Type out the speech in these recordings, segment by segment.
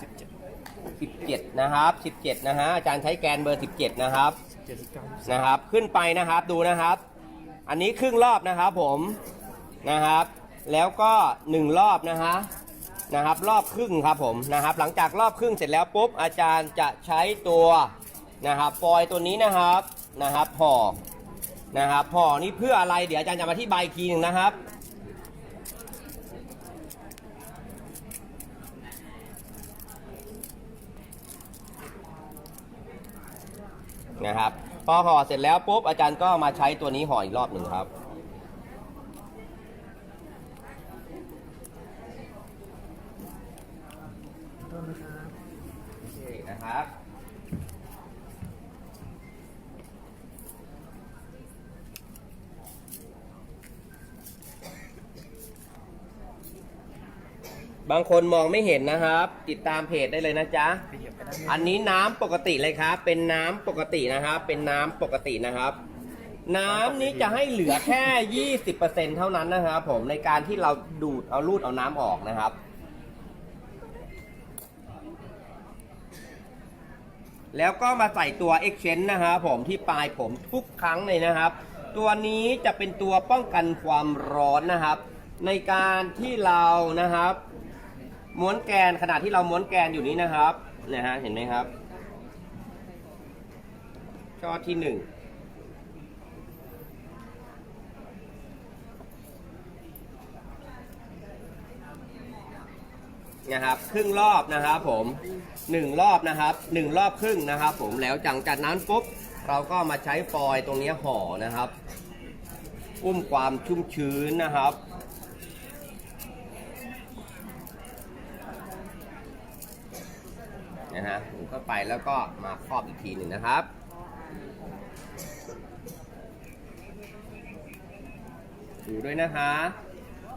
สิบเจ็ด17 นะครับ 17 นะฮะ อาจารย์ใช้แกนเบอร์ 17 นะครับ เจ็ดสิบเก้านะครับ ขึ้นไปนะครับ ดูนะครับ อันนี้ครึ่งรอบนะครับผม นะครับ แล้วก็ 1 รอบนะฮะ นะครับ รอบครึ่งครับผม นะครับ หลังจากรอบครึ่งเสร็จแล้วปุ๊บ อาจารย์จะใช้ตัว นะครับ ฟอยล์ตัวนี้นะครับ นะครับห่อนะครับห่อนี่เพื่ออะไร เดี๋ยวอาจารย์จะมาที่ใบายอีกทีหนึ่งนะครับ นะครับ พอห่อเสร็จแล้วปุ๊บอาจารย์ก็มาใช้ตัวนี้ห่ออีกรอบหนึ่งครับ โอเคนะครับ บางคนมองไม่เห็นนะครับ ติดตามเพจได้เลยนะจ๊ะ อันนี้น้ำปกติเลยครับ เป็นน้ำปกตินะครับ เป็นน้ำปกตินะครับ น้ำนี้จะให้เหลือแค่ 20%เท่านั้นนะครับ ผมในการที่เราดูดเอารูดเอาน้ำออกนะครับ แล้วก็มาใส่ตัว Exchange นะครับผมที่ปลายผมทุกครั้งเลยนะครับ ตัวนี้จะเป็นตัวป้องกันความร้อนนะครับ ในการที่เรานะครับ ม้วนแกนขณะที่เราม้วนแกนอยู่นี้นะครับนะฮะเห็นไหมครับช่อที่หนึ่งนะครับครึ่งรอบนะครับผมหนึ่งรอบนะครับหนึ่งรอบครึ่งนะครับ ผมแล้วจากจากนั้นปุ๊บเราก็มาใช้ฟอยตรงนี้ห่อนะครับ อุ้มความชุ่มชื้นนะครับ นะฮะหมุนเข้าไปแล้วก็มาครอบอีกทีหนึ่งนะครับดูด้วยนะคะ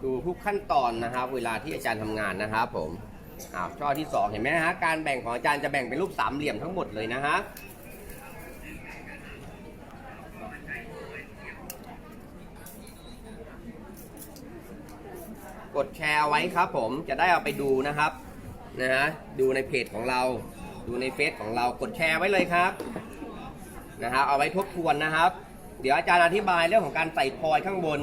ดูทุกขั้นตอนนะครับ เวลาที่อาจารย์ทำงานนะครับผมอ้าวช่อที่ 2 เห็นไหมฮะการแบ่งของอาจารย์จะแบ่งเป็นรูปสามเหลี่ยมทั้งหมดเลยนะฮะกดแชร์ไว้ครับผมจะได้เอาไปดูนะครับ นะ ดูในเพจของเรา ดูในเฟซของเรา กดแชร์ไว้เลยครับ นะฮะ เอาไว้ทบทวนนะครับ เดี๋ยวอาจารย์อธิบายเรื่องของการใส่ฟอยล์ข้างบน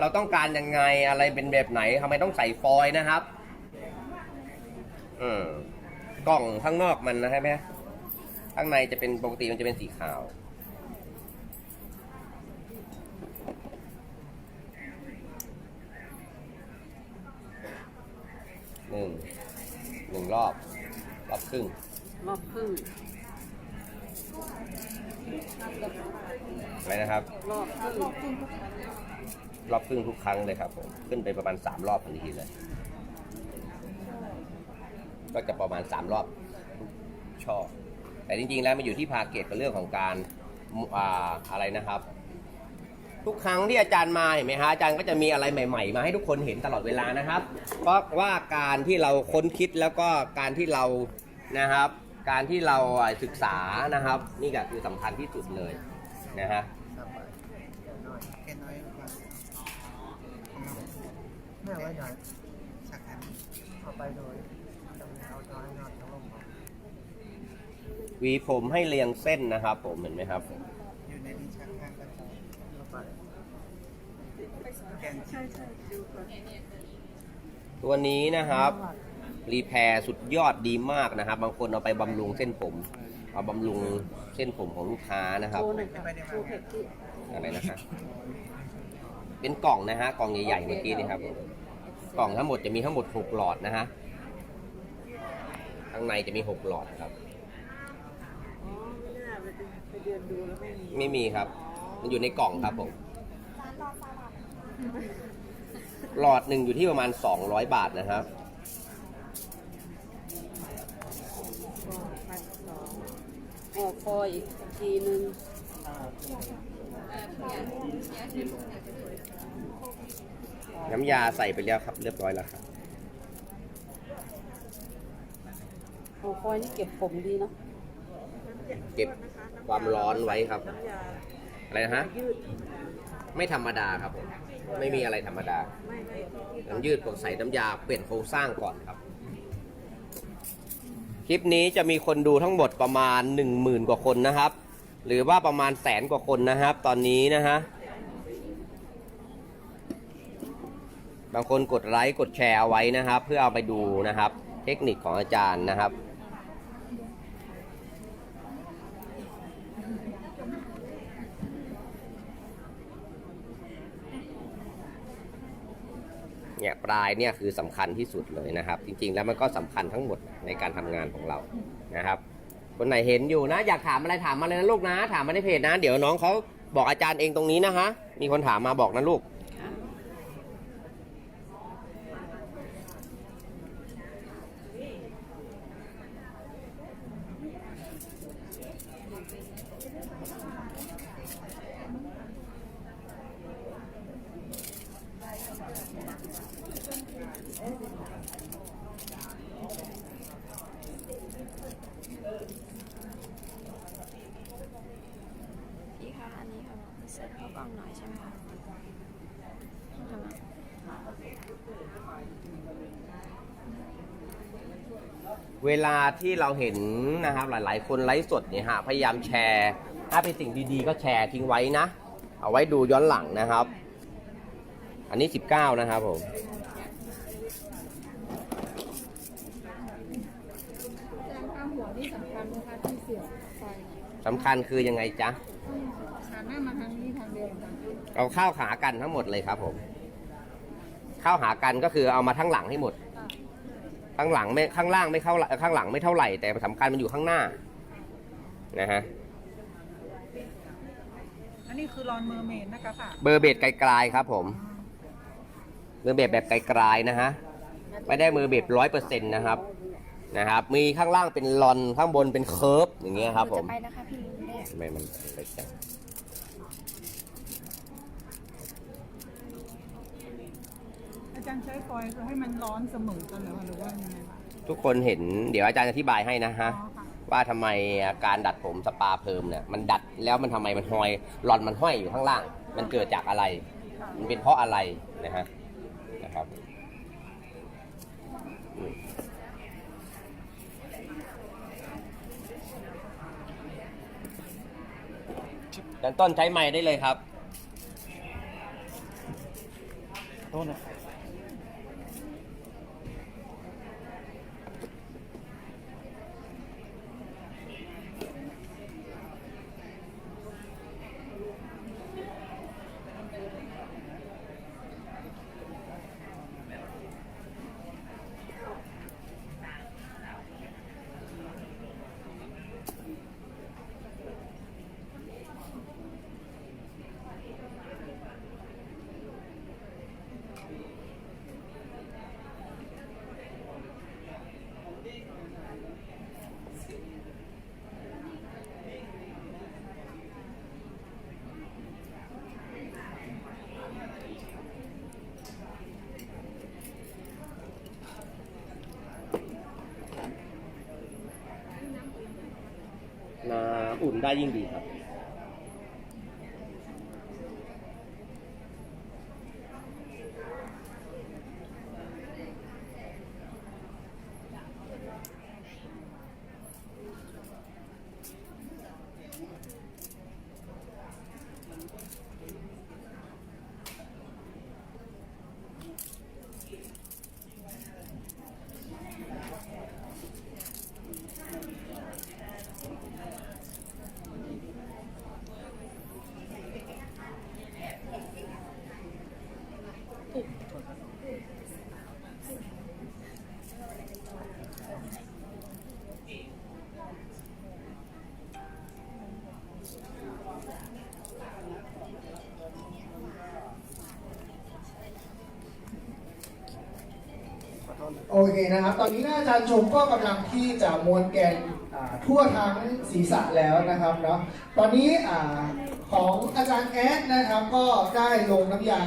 เราต้องการยังไง อะไรเป็นแบบไหนทำไมต้องใส่ฟอยล์นะครับ อืม กล่องข้างนอกมันนะใช่ไหมข้างในจะเป็นปกติมันจะเป็นสีขาวหนึ่ง หนึ่งรอบ รอบครึ่ง รอบครึ่งอะไรนะครับ รอบครึ่งรอบครึ่งทุกครั้งเลยครับผมขึ้นไปประมาณสามรอบทันทีเลย ก็จะประมาณสามรอบทุกช่อแต่จริงๆแล้วมันอยู่ที่พาเกตกับเรื่องของการอ่าอะไรนะครับ ทุกครั้งที่อาจารย์มาเห็นไหมฮะอาจารย์ก็จะมีอะไรใหม่ ๆ มาให้ทุกคนเห็นตลอดเวลานะครับ เพราะว่าการที่เราค้นคิดแล้วก็การที่เรานะครับ การที่เราศึกษานะครับ นี่ก็คือสำคัญที่สุดเลยนะฮะม่ไว้หน่อยสักอันเอาไปโดยจำเอาน้อยนอนทั้งลมเอาหวีผมให้เรียงเส้นนะครับผมเห็นไหมครับ อยู่ในลิ้นชักข้างก็จะเอาไป แกนใช่ใช่ดูก่อนตัวนี้นะครับ รีแพร์สุดยอดดีมากนะครับ บางคนเอาไปบำรุงเส้นผม เอาบำรุงเส้นผมของลูกค้านะครับ โชว์หน่อยค่ะโชว์เผ็ดที่อะไรนะครับเป็นกล่องนะฮะ กล่องใหญ่ๆเมื่อกี้นี่ครับ กล่องทั้งหมดจะมีทั้งหมด 6 หลอดนะฮะ ข้างในจะมี 6 หลอดครับ อ๋อไม่น่าไปไปเดินดูแล้วไม่มี ไม่มีครับ มันอยู่ในกล่องครับผม หลอดหนึ่งอยู่ที่ประมาณ 200 บาทนะครับก็พันสองห่อคอยอีกทีนึงน้ำยาใส่ไปแล้วครับ เรียบร้อยแล้วครับห่อคอยนี่เก็บผมดีเนาะเก็บความร้อนไว้ครับน้ำยาอะไรนะฮะยืดไม่ธรรมดาครับผม ไม่มีอะไรธรรมดาไม่ไม่น้ำยืดผมใส่น้ำยาเปลี่ยนโครงสร้างก่อนครับ คลิปนี้จะมีคนดูทั้งหมดประมาณ 1 0,000 กว่าคนนะครับ หรือว่าประมาณแสนกว่าคนนะครับ ตอนนี้นะฮะบางคนกดไลค์กดแชร์เอาไว้นะครับ เพื่อเอาไปดูนะครับ เทคนิคของอาจารย์นะครับ เนี่ยปลายเนี่ยคือสำคัญที่สุดเลยนะครับ จริงๆ แล้วมันก็สำคัญทั้งหมดในการทำงานของเรานะครับ คนไหนเห็นอยู่นะ อยากถามอะไรถามมาเลยนะลูกนะ ถามมาในเพจนะ เดี๋ยวน้องเขาบอกอาจารย์เองตรงนี้นะฮะมีคนถามมาบอกนะลูก ค่ะ พี่คะอันนี้ค่ะเซ็ตเข้ากล้องหน่อยใช่ไหมคะทำไม เวลา ที่เราเห็นนะครับหลาย ๆ คนไลฟ์สดเนี่ยฮะพยายามแชร์ ถ้าเป็นสิ่งดีๆ ก็แชร์ทิ้งไว้นะ เอาไว้ดูย้อนหลังนะครับ อันนี้ 19 นะครับผมการข้ามหัวนี่สำคัญนะคะที่เสียบไฟสำคัญคือยังไงจ๊ะขาหน้ามาทางนี้ทางเดียวเอาเข้าหากันทั้งหมดเลยครับผม เข้าหากันก็คือเอามาทั้งหลังให้หมด ข้างหลังไม่ข้างล่างไม่เข้าข้างหลังไม่เท่าไหร่แต่สำคัญมันอยู่ข้างหน้านะฮะอันนี้คือรอนเมอร์เมดนะคะค่ะเบอร์เบดไกลๆครับ ผมเบอร์เบดแบบไกลๆนะฮะไม่ได้มือเบดร้อยเปอร์เซ็นต์นะครับนะครับ มีข้างล่างเป็นลอนข้างบนเป็นเคิร์ฟอย่างเงี้ยครับหผนูมจะไปนะคะพี่แม่ทำไมมันไปจัง อาจารย์ใช้ฟอยล์คือให้มันร้อนเสมอกันเหรือหรือว่ายังไงคะทุกคนเห็นเดี๋ยวอาจารย์อธิบายให้นะฮะอ๋อค่ะว่าทำไมการดัดผมสปาเพิ่มเนี่ยมันดัดแล้วมันทำไมมันห้อยหลอนมันห้อยอยู่ข้างล่าง มันเกิดจากอะไร มันเป็นเพราะอะไรนะฮะนะครับอืมดันต้นใช้ไม้ได้เลยครับ โทษนะน้ำ อุ่นได้ยิ่งดี โอเคนะครับ ตอนนี้นะอาจารย์ชมก็กำลังที่จะม้วนแกนอ่าทั่วทั้งศีรษะแล้วนะครับเนาะ ตอนนี้อ่าของอาจารย์แอดนะครับก็ได้ลงน้ำยา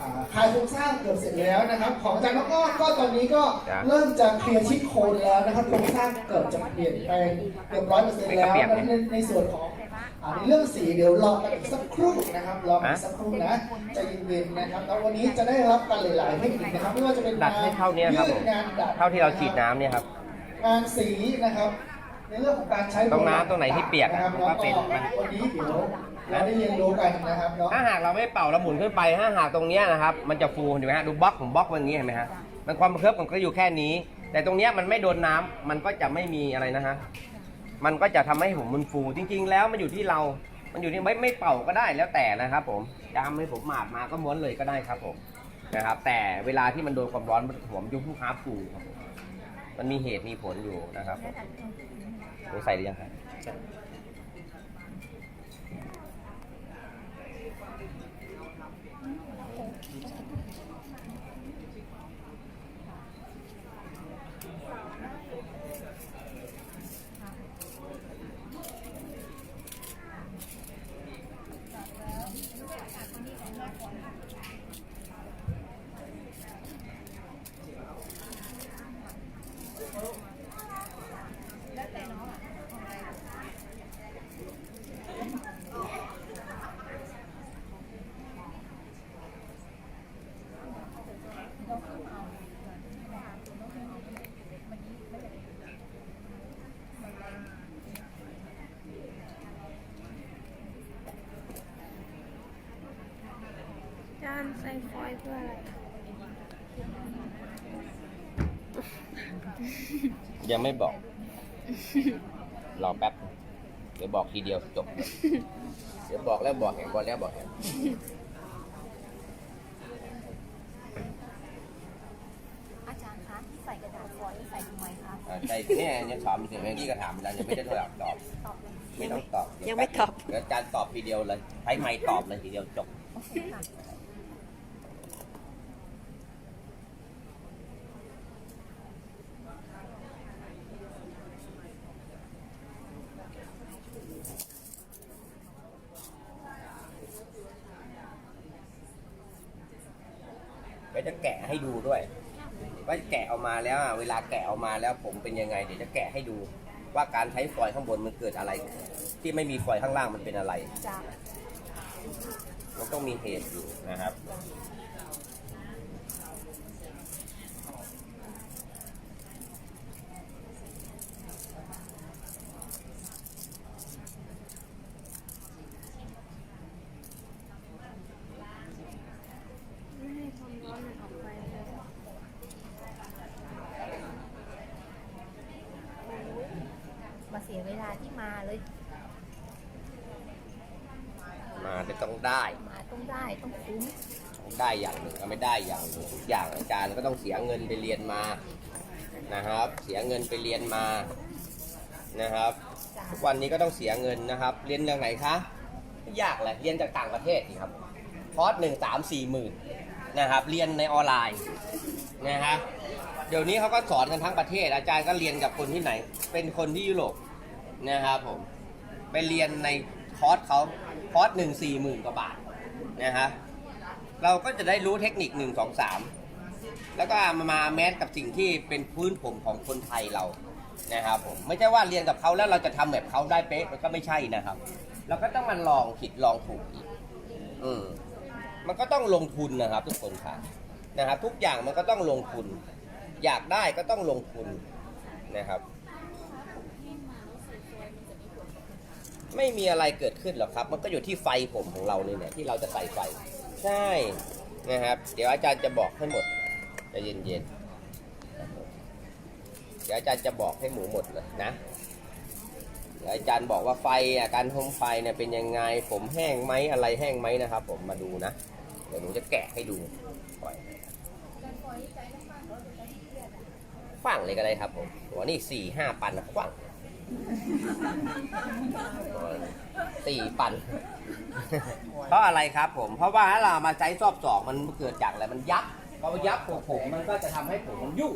อ่าคลายโครงสร้างเกือบเสร็จแล้วนะครับ ของอาจารย์น้องอ้อนก็ตอนนี้ก็จ้ะเริ่มจะเคลียร์ชิดโคนแล้วนะครับโครงสร้างเกือบจะเปลี่ยนแปลงเกือบร้อยเปอร์เซ็นต์แล้วไม่กระเปียกในในในส่วนของ อ่าในเรื่องสีเดี๋ยวรอกันอีกสักครู่นะครับรอกันอีกสักครู่นะใจเย็นๆนะครับแล้ววันนี้จะได้รับกันหลายๆเทคนิคนะครับไม่ว่าจะเป็นดัดให้เท่าเนี้ยครับผมยืดงานดัดเท่าที่เราฉีดน้ำเนี่ยครับนงานสีนะครับ ในเรื่องของการใช้ตรงน้ำตรงไหนที่เปียกอะนะครับมันก็เป็นแล้วก็วันนี้เดี๋ยวเราได้เรียนรู้กันนะครับเนาะถ้าหากเราไม่เป่าแล้วหมุนขึ้นไปถ้าหากตรงเนี้ยนะครับมันจะฟูเห็นไหมฮะดูบล็อกผมบล็อกไว้อย่างนี้เห็นไหมฮะมันความเคลือบของก็อยู่แค่นี้ แต่ตรงเนี้ยมันไม่โดนน้ำมันก็จะไม่มีอะไรนะฮะ มันก็จะทำให้ผมมันฟูจริง ๆ แล้วมันอยู่ที่เรา มันอยู่ที่ไม่ไม่เป่าก็ได้แล้วแต่นะครับผมจะทำให้ผมหมาดมาก็ม้วนเลยก็ได้ครับผมนะครับ แต่เวลาที่มันโดนความร้อนมันผมยุบผู้ค้าฟูครับผมมันมีเหตุมีผลอยู่นะครับผมใส่หรือยังครับ ฟอยล์เพื่ออะไร ยังไม่บอก รอแป๊บ เดี๋ยวบอกทีเดียวจบ เดี๋ยวบอกแล้วบอกแหงบอกแล้วบอกแหงอาจารย์คะที่ใส่กระดาษฟอยล์นี่ใส่ทำไมคะ อ่าใช่เนี่ยยังถามอยู่เมื่อกี้ก็ถามแล้วยังไม่ได้โทรศัพท์ตอบ ตอบเลยไม่ต้องตอบยังไม่ตอบ เดี๋ยวอาจารย์ตอบทีเดียวเลยใช้ไมค์ตอบเลยทีเดียวจบโอเคค่ะ ยวจะแกะให้ดูด้วย ว่าแกะออกมาแล้วอะเวลาแกะออกมาแล้วผมเป็นยังไง เดี๋ยวจะแกะให้ดู ว่าการใช้ฟอยล์ข้างบนมันเกิดอะไร ที่ไม่มีฟอยล์ข้างล่างมันเป็นอะไร จ้ามันต้องมีเหตุอยู่นะครับ ไม่ให้ความร้อนมันออกไปเลย มาเสียเวลาที่มาเลย มาจะ ต้องได้มาต้องได้ต้องคุ้มต้องได้อย่างหนึ่งก็ไม่ได้อย่างหนึ่งทุกอย่างอาจารย์ก็ต้องเสียเงินไปเรียนมานะครับ เสียเงินไปเรียนมานะครับจ้าทุกวันนี้ก็ต้องเสียเงินนะครับ เรียนเรื่องไหนคะไม่ยากเลยเรียนจากต่างประเทศนี่ครับคอร์สหนึ่งสามสี่หมื่นนะครับ เรียนในออนไลน์นะฮะเดี๋ยวนี้เขาก็สอนกันทั้งประเทศ อาจารย์ก็เรียนกับคนที่ไหน เป็นคนที่ยุโรปนะครับผมไปเรียนใน คอร์สเขาคอร์สหนึ่งสี่หมื่นกว่าบาทนะฮะเราก็จะได้รู้เทคนิคหนึ่งสองสามแล้วก็มามาแมสกับสิ่งที่เป็นพื้นผมของคนไทยเรานะครับผมไม่ใช่ว่าเรียนกับเขาแล้วเราจะทำแบบเขาได้เป๊ะมันก็ไม่ใช่นะครับ เราก็ต้องมันลองผิดลองถูกอีกอืมมันก็ต้องลงทุนนะครับ ทุกคนค่ะนะครับ ทุกอย่างมันก็ต้องลงทุน อยากได้ก็ต้องลงทุนนะครับ ไม่มีอะไรเกิดขึ้นหรอกครับ มันก็อยู่ที่ไฟผมของเราเนี่ยที่เราจะใส่ไฟ ใช่นะครับ เดี๋ยวอาจารย์จะบอกให้หมดใจะเย็นๆเดี๋ยวอาจารย์จะบอกให้หมูหมดเลยนะเดี๋ยวอาจารย์บอกว่าไฟอะการทมไฟเนี่ยเป็นยังไง ผมแห้งไหมอะไรแห้งไหมนะครับ ผมมาดูนะ เดี๋ยวหนูจะแกะให้ดูปล่อยขว้างเลยก็ได้ครับผมหัวนี่สี่ห้าปันนะขว้าง สี่ปั่น เพราะอะไรครับผม เพราะว่าถ้าเรามาใช้ซอบสองมันเกิดจากอะไร มันยับพอมันยับผมผมมันก็จะทำให้ผมมันยุ่ง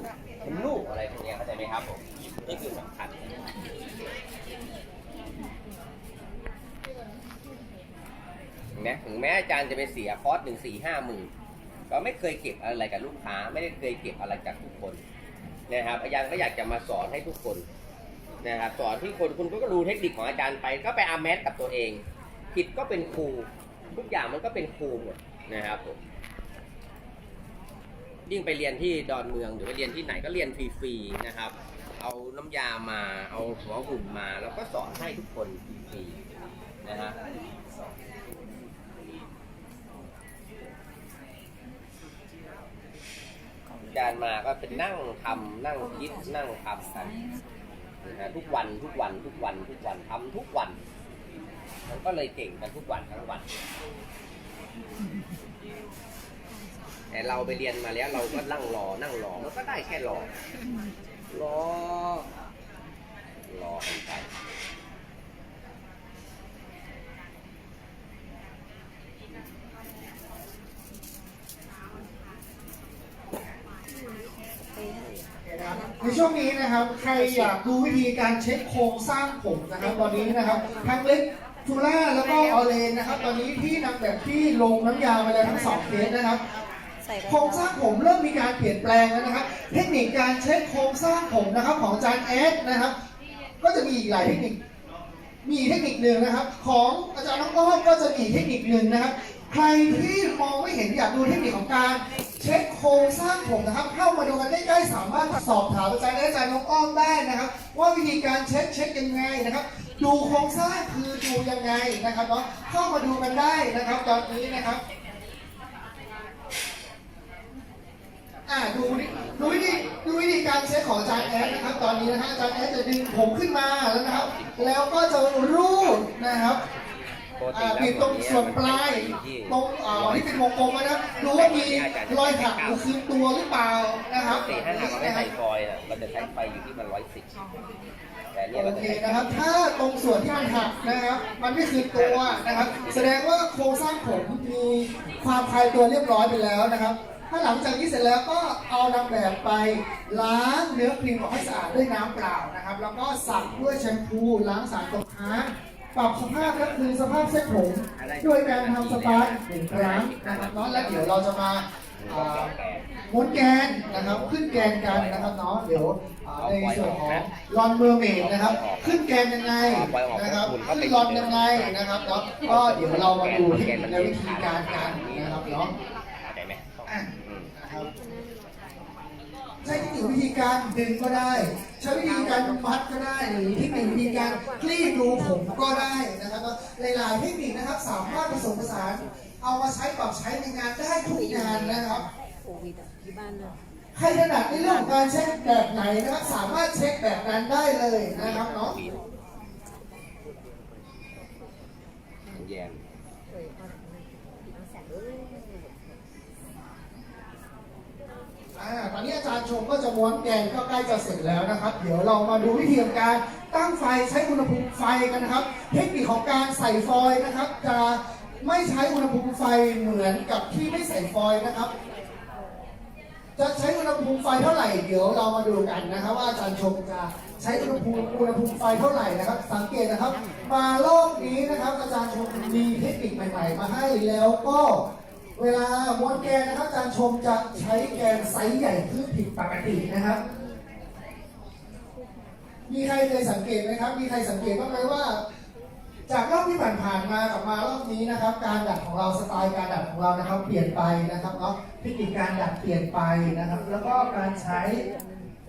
มันลูกอะไรพวกเนี้ยเข้าใจไหมครับผม นี่คือสำคัญเนไหมถึงแม้อาจารย์จะไปเสียคอร์สหนึ่งสี่ห้าหมื่นก็ไม่เคยเก็บอะไรกับลูกค้า ไม่ได้เคยเก็บอะไรจากทุกคนนะครับอาจารย์ก็อยากจะมาสอนให้ทุกคน นะครับสอนที่คนคุณก็รู้เทคนิคของอาจารย์ไป ก็ไปอาแมสกับตัวเอง ผิดก็เป็นครูทุกอย่างมันก็เป็นครูหมดนะครับผมยิ่งไปเรียนที่ดอนเมืองหรือไปเรียนที่ไหนก็เรียนฟรีๆนะครับ เอาน้ำยามาเอาหัวหุ่นมา แล้วก็สอนให้ทุกคนฟรีๆนะฮะอาจารย์มาก็เป็นนั่งทำนั่งคิดนั่งทำกัน นะทุกวันทุกวันทุกวันทุกวันทำทุกวันมันก็เลยเก่งกันทุกวันทั้งวัน แต่เราไปเรียนมาแล้วเราก็นั่งรอนั่งรอมันก็ได้แค่รอรอรอไป ในช่วงนี้นะครับ ใครอยากดูวิธีการเช็คโครงสร้างผมนะครับ ตอนนี้นะครับทั้งเล็กทูล่าแล้วก็ออเลนนะครับ ตอนนี้ที่นางแบบที่ลงน้ำยาไปแล้วทั้งสองเคสนะครับใส่กระโครงสดาร้าษงผมเริ่มมีการเปลี่ยนแปลงแล้วนะครับ เทคนิคการเช็คโครงสร้างผมนะครับของอาจารย์แอดนะครับ ก็จะมีอีกหลายเทคนิค มีอีกเทคนิคหนึ่งนะครับ ของอาจารย์น้องอ้อมก็จะมีอีกเทคนิคหนึ่งนะครับ ใครที่มองไม่เห็นอยากดูเทคนิคของการ เช็คโครงสร้างผมนะครับเข้ามาดูกันใกล้ๆสามารถสอบถามอาจารย์และอาจารย์น้องอ้อมได้นะครับ ว่าวิธีการเช็คเช็คยังไงนะครับ ดูโครงสร้างคือดูยังไงนะครับเนาะเข้ามาดูกันได้นะครับ ตอนนี้นะครับอ่าดูนี่ดูวิธีดูวิธีการเช็คของอาจารย์แอดนะครับ ตอนนี้นะฮะอาจารย์แอดจะดึงผมขึ้นมาแล้วนะครับ แล้วก็จะรูดนะครับ ปกติอ่าแล้วปิดตรงส่วนปลายอยู่ที่ตรงอ่าที่เป็นวงกลมนะครับดูว่ามีรอยหักหรือคืนตัวหรือเปล่านะครับปกติถ้าหากเราไม่ใส่ฟอยล์น่ะเราจะใช้ไฟอยู่ที่มันร้อยสิบแต่เนี่ยโอเราจะเคใช้นะครับ ถ้าตรงส่วนที่มันหักนะครับ มันไม่คืนตัวนะครับ แสดงว่าโครงสร้างผมมีความคลายตัวเรียบร้อยไปแล้วนะครับ ถ้าหลังจากนี้เสร็จแล้วก็เอานางแบบไปล้างเนื้อครีมออกให้สะอาดด้วยน้ำเปล่านะครับ แล้วก็สับด้วยแชมพูล้างสารตกค้าง ปรับสภาพและคืนสภาพเส้นผมด้วยการทำสปาหนึ่งครั้งนะครับเนาะแล้วเดี๋ยวเราจะมาม้วนแกนนะครับขึ้นแกนกันนะครับเนาะเดี๋ยวในส่วนของลอนเมอร์เมดนะครับ ขึ้นแกนยังไงนะครับขึ้นลอนยังไงนะครับเนาะก็เดี๋ยวเรามาดูเทคนิควิธีการกันนะครับเนาะ เข้าใจไหม อะ อืม นะครับ ใช้เทคนิควิธีการดึงก็ได้ ใช้วิธีการมัดก็ได้หรือเทคนิควิธีการคลี่ดูผมก็ได้นะครับหลายๆเทคนิคนะครับสามารถผสมผสานเอามาใช้ปรับใช้ในงานได้ทุกงานนะครับโควิดอะที่บ้านเลยใครถนัดในเรื่องของการเช็คแบบไหนนะครับ สามารถเช็คแบบนั้นได้เลยนะครับเนาะแยม อ่าตอนนี้อาจารย์ชมก็จะม้วนแกนก็ใกล้จะเสร็จแล้วนะครับ เดี๋ยวเรามาดูวิธีการตั้งไฟใช้อุณหภูมิไฟกันนะครับ เทคนิคของการใส่ฟอยล์นะครับ จะไม่ใช้อุณหภูมิไฟเหมือนกับที่ไม่ใส่ฟอยล์นะครับ จะใช้อุณหภูมิไฟเท่าไหร่ เดี๋ยวเรามาดูกันนะครับ ว่าอาจารย์ชมจะใช้อุณหภูมิอุณหภูมิไฟเท่าไหร่นะครับ สังเกตนะครับ มารอบนี้นะครับ อาจารย์ชมมีเทคนิคใหม่ ๆ มาให้แล้วก็ เวลาม้วนแกนนะครับอาจารย์ชมจะใช้แกนไซส์ใหญ่ขึ้นผิดปกตินะครับ มีใครเคยสังเกตไหมครับ มีใครสังเกตบ้างไหมว่า จากรอบที่ผ่านๆมากับมารอบนี้นะครับ การดัดของเราสไตล์การดัดของเรานะครับ เปลี่ยนไปนะครับเนาะเทคนิคการดัดเปลี่ยนไปนะครับ แล้วก็การใช้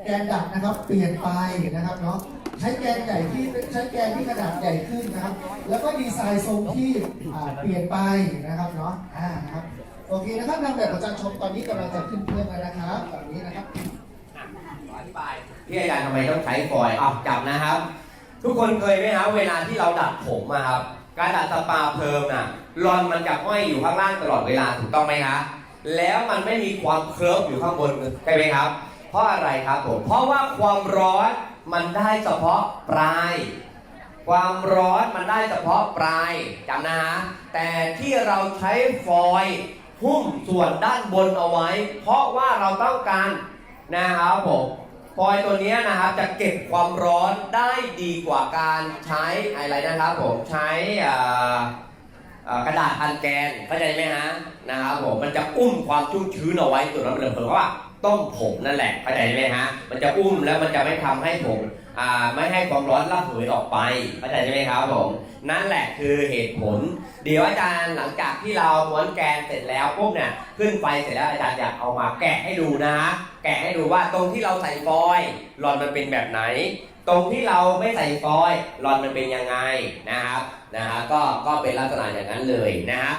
แกนดัดนะครับ เปลี่ยนไปนะครับเนาะ ใช้แกนใหญ่ที่ใช้แกนที่ขนาดใหญ่ขึ้นนะครับ แล้วก็ดีไซน์ทรงที่เปลี่ยนไปนะครับเนาะอ่านะครับโอเคนะครับนางแบบอาจารย์ชมตอนนี้กำลังจะขึ้นเครื่องแล้วนะครับตอนนี้นะครับอธิบายพี่อาจารย์ทำไมต้องใช้ฟอยล์อะจับนะครับ ทุกคนเคยไหมครับเวลาที่เราดัดผมอะครับ การดัดสปาเพิ่มน่ะรอนมันจะห้อยอยู่ข้างล่างตลอดเวลาถูกต้องไหมครับแล้วมันไม่มีความเคลิร์ฟอยู่ข้างบนใช่ไหมครับ เพราะอะไรครับผม เพราะว่าความร้อน มันได้เฉพาะปลาย ความร้อนมันได้เฉพาะปลายจำนะฮะแต่ที่เราใช้ฟอยล์หุ้มส่วนด้านบนเอาไว้ เพราะว่าเราต้องการนะครับผมฟอยล์ตัวนี้นะครับจะเก็บความร้อนได้ดีกว่าการใช้อะไรนะครับผมใช้กระดาษพันแกนเข้าใจไหมฮะนะครับผมมันจะอุ้มความชุ่มชื้นเอาไว้ตัวนั้นเลยเพราะว่า ต้มผงนั่นแหละเข้าใจไหมฮะมันจะอุ้มแล้วมันจะไม่ทำให้ผงอ่าไม่ให้ความร้อนระเหยออกไปเข้าใจใช่ไหมครับผมนั่นแหละคือเหตุผล เดี๋ยวอาจารย์หลังจากที่เราม้วนแกนเสร็จแล้วปุ๊บเนี่ยขึ้นไฟเสร็จแล้วอาจารย์อยากเอามาแกะให้ดูนะฮะแกะให้ดูว่าตรงที่เราใส่ฟอยล์หลอดมันเป็นแบบไหน ตรงที่เราไม่ใส่ฟอยล์หลอดมันเป็นยังไงนะครับนะฮะก็ก็เป็นลักษณะอย่างนั้นเลยนะฮะ